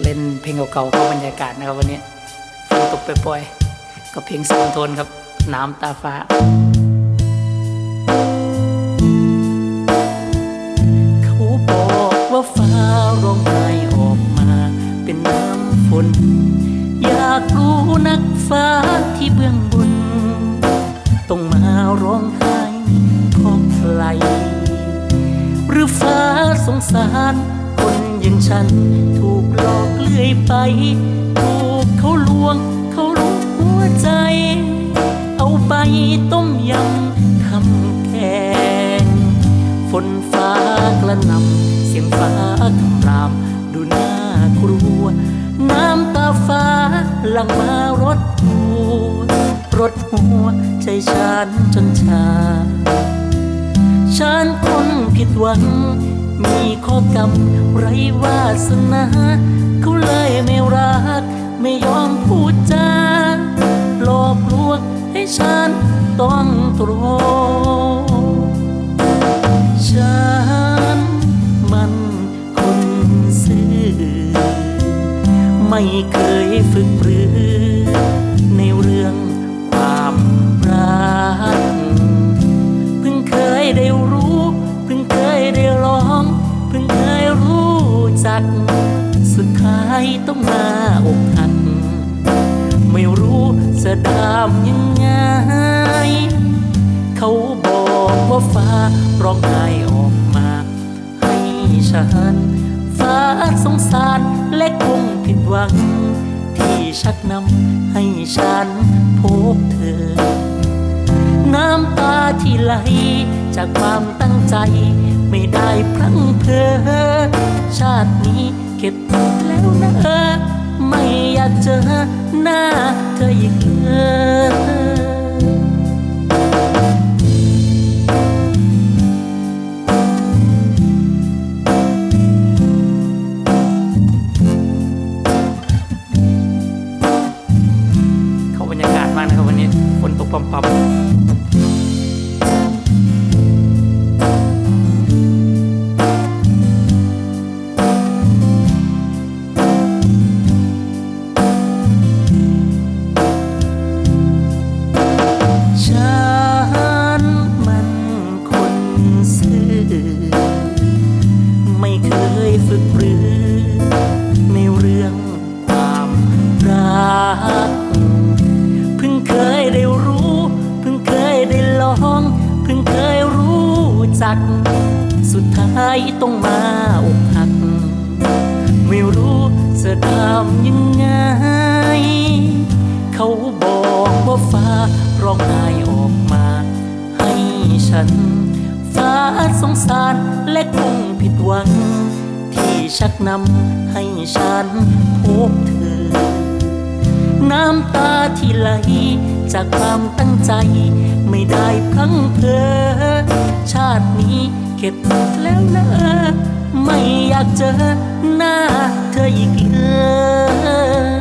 เล่นเพลงเก่าๆเข้าบรรยากาศนะครับวันนี้ฝนตกปล่อยก็เพลงสามโทนครับ น้ำตาฟ้าเขาบอกว่าฟ้าร้องไห้ออกมา เป็นน้ำฝน อยากรู้นักฟ้าที่เบื้องบนต้องมาร้องไห้เพราะใครหรือฟ้าสงสาร อย่างฉัน ถูกหลอกเลื่อยไป ถูกเขาลวง เขารู้หัวใจ เอาไปต้มยำทำแกงฝนฟ้ากระหนำเสียงฟ้าคำราม ดูน่ากลัว น้ำตาฟ้าหลังมารถหัวรถหัวใจฉันจนชาฉันคน ผิดหวัง มีข้อกรรมไรวาสนาเขาเลยไม่รัก ไม่ยอมพูดจาหลอกลวงให้ฉันต้องตรอฉันมันคนซื่อไม่เคยฝึกปรือักสุดท้ายต้องมาอกหัก ไม่รู้จะทำยังไง เขาบอกว่าฟ้าร้องไห้ออกมา ให้ฉัน ฟ้าสงสารและคงผิดหวัง ที่ชักนำให้ฉันพบเธอ น้ำตา จากความตั้งใจ ไม่ได้พลั้งเพลอชาตินี้เก็บแล้วนะไม่อยากเจอหน้าเธออีกเลยเขาบรรยากาศมากนะครับวันนี้ฝนตกปั๊มๆึกปรือในเรื่องความรักเพิ่งเคยได้รู้ เพิ่งเคยได้ลอง เพิ่งเคยรู้จัก สุดท้ายต้องมาอกหัก ไม่รู้จะทำยังไง เขาบอกว่าฟ้าร้องไห้ออกมา ให้ฉัน ฟ้าสงสารและคงผิดหวัง ชักนำให้ฉันพบเธอ น้ำตาที่ไหลจากความตั้งใจไม่ได้พังเพอชาตินี้เก็บแล้วนะไม่อยากเจอหน้าเธออีกเลย